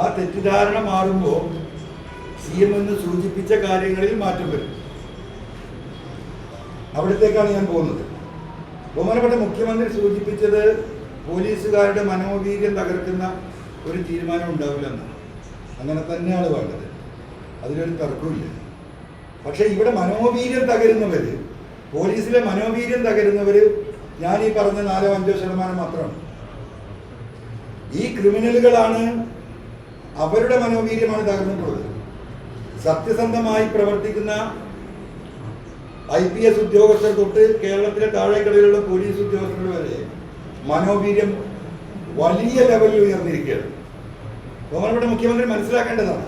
ആ തെറ്റിദ്ധാരണ മാറുമ്പോൾ സി എം എന്ന് സൂചിപ്പിച്ച കാര്യങ്ങളിൽ മാറ്റം വരും. അവിടത്തേക്കാണ് ഞാൻ പോകുന്നത്. ബഹുമാനപ്പെട്ട മുഖ്യമന്ത്രി സൂചിപ്പിച്ചത് പോലീസുകാരുടെ മനോവീര്യം തകർക്കുന്ന ഒരു തീരുമാനം ഉണ്ടാവില്ലെന്ന് അങ്ങനെ തന്നെയാണ് വേണ്ടത്. അതിലൊരു തർക്കമില്ല പക്ഷേ ഇവിടെ മനോവീര്യം തകരുന്നവർ പോലീസിലെ മനോവീര്യം തകരുന്നവർ ഞാൻ ഈ പറഞ്ഞ നാലോ അഞ്ചോ ശതമാനം മാത്രമാണ്. ഈ ക്രിമിനലുകളാണ് അവരുടെ മനോവീര്യമാണ് തകർന്നിട്ടുള്ളത് സത്യസന്ധമായി പ്രവർത്തിക്കുന്ന ഐ പി എസ് ഉദ്യോഗസ്ഥർ തൊട്ട് കേരളത്തിലെ താഴേക്കടയിലുള്ള പോലീസ് ഉദ്യോഗസ്ഥർ വരെ മനോവീര്യം വലിയ ലെവലിൽ ഉയർന്നിരിക്കുകയാണ്. അവരുടെ മുഖ്യമന്ത്രി മനസ്സിലാക്കേണ്ടതാണ്.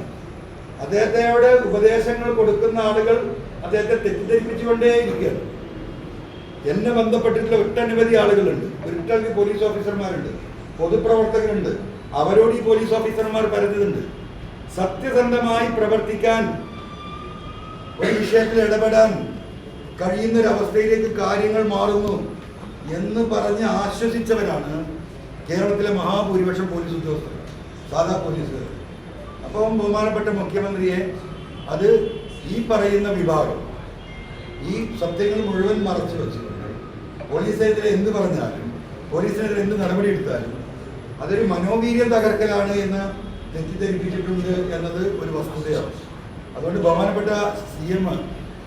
അദ്ദേഹത്തോട് ഉപദേശങ്ങൾ കൊടുക്കുന്ന ആളുകൾ അദ്ദേഹത്തെ തെറ്റിദ്ധരിപ്പിച്ചുകൊണ്ടേയിരിക്കുകയാണ്. എന്നെ ബന്ധപ്പെട്ടിട്ടുള്ള ഒട്ടനവധി ആളുകളുണ്ട്. ഒട്ടനവധി പോലീസ് ഓഫീസർമാരുണ്ട്. പൊതുപ്രവർത്തകരുണ്ട്. അവരോട് ഈ പോലീസ് ഓഫീസർമാർ പറഞ്ഞതുണ്ട് സത്യസന്ധമായി പ്രവർത്തിക്കാൻ ഒരു വിഷയത്തിൽ ഇടപെടാൻ കഴിയുന്നൊരവസ്ഥയിലേക്ക് കാര്യങ്ങൾ മാറുന്നു എന്ന് പറഞ്ഞ് ആശ്വസിച്ചവരാണ് കേരളത്തിലെ മഹാഭൂരിപക്ഷം പോലീസ് ഉദ്യോഗസ്ഥർ സാധാ പോലീസുകാർ. അപ്പം ബഹുമാനപ്പെട്ട മുഖ്യമന്ത്രിയെ അത് ഈ പറയുന്ന വിഭാഗം ഈ സത്യങ്ങൾ മുഴുവൻ മറച്ചു വെച്ചിട്ടുണ്ട്. പോലീസിനെതിരെ എന്ത് പറഞ്ഞാലും പോലീസിനെതിരെ എന്ത് നടപടി എടുത്താലും അതൊരു മനോവീര്യം തകർക്കലാണ് എന്ന് തെറ്റിദ്ധരിപ്പിച്ചിട്ടുണ്ട് എന്നത് ഒരു വസ്തുതയാണ്. അതുകൊണ്ട് ബഹുമാനപ്പെട്ട സി എം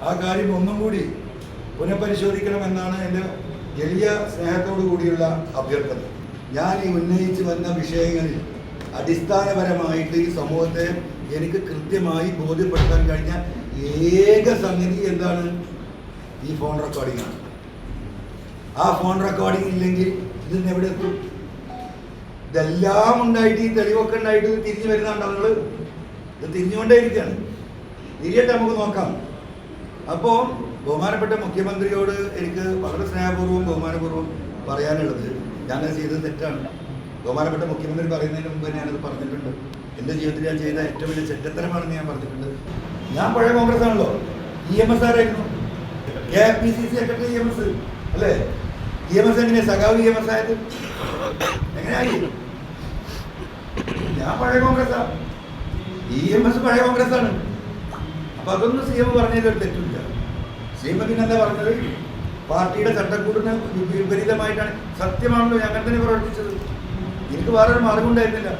ആ കാര്യം ഒന്നും കൂടി പുനഃപരിശോധിക്കണമെന്നാണ് എന്റെ വലിയ സ്നേഹത്തോടു കൂടിയുള്ള അഭ്യർത്ഥന. ഞാൻ ഈ ഉന്നയിച്ചു വന്ന വിഷയങ്ങളിൽ അടിസ്ഥാനപരമായിട്ട് ഈ സമൂഹത്തെ എനിക്ക് കൃത്യമായി ബോധ്യപ്പെടുത്താൻ കഴിഞ്ഞ ഏക സംഗതി എന്താണ്? ഈ ഫോൺ റെക്കോർഡിംഗ് ആണ്. ആ ഫോൺ റെക്കോർഡിംഗ് ഇല്ലെങ്കിൽ ഇതിന് എവിടെ എത്തും? ഇതെല്ലാം ഉണ്ടായിട്ട് ഈ തെളിവൊക്കെ ഉണ്ടായിട്ട് ഇത് തിരിഞ്ഞു വരുന്നുണ്ട് നമ്മൾ ഇത് തിരിഞ്ഞുകൊണ്ടേയിരിക്കുകയാണ്. തിരിയട്ടെ നമുക്ക് നോക്കാം. അപ്പോൾ ബഹുമാനപ്പെട്ട മുഖ്യമന്ത്രിയോട് എനിക്ക് വളരെ സ്നേഹപൂർവം ബഹുമാനപൂർവം പറയാനുള്ളത്. ഞാനത് ചെയ്തത് തെറ്റാണ്. ബഹുമാനപ്പെട്ട മുഖ്യമന്ത്രി പറയുന്നതിന് മുമ്പ് ഞാനത് പറഞ്ഞിട്ടുണ്ട്. എന്റെ ജീവിതത്തിൽ ഞാൻ ചെയ്ത ഏറ്റവും വലിയ ചെറ്റത്തരമാണെന്ന് ഞാൻ പറഞ്ഞിട്ടുണ്ട്. ഞാൻ പഴയ കോൺഗ്രസ് ആണല്ലോ ഇ എം എസ് ആരായിരുന്നു? K P C C secretary E M S അല്ലേ? ഇ എം എസ് എങ്ങനെയാ സഖാവ് ഇ എം എസ് ആയത്? എങ്ങനെയായി? ഞാൻ പഴയ കോൺഗ്രസ്സാ. ഇ എം എസ് പഴയ കോൺഗ്രസ് ആണ് അപ്പൊ അതൊന്നും സി എം പറഞ്ഞതിൽ ഒരു തെറ്റില്ല സി എം പിന്നെ എന്താ പറഞ്ഞത്? പാർട്ടിയുടെ ചട്ടക്കൂടിന് വിപരീതമായിട്ടാണ് സത്യമാണല്ലോ ഞാൻ അങ്ങനെ തന്നെ പ്രവർത്തിച്ചത്. എനിക്ക് വേറൊരു മാർഗം ഉണ്ടായിരുന്നില്ല.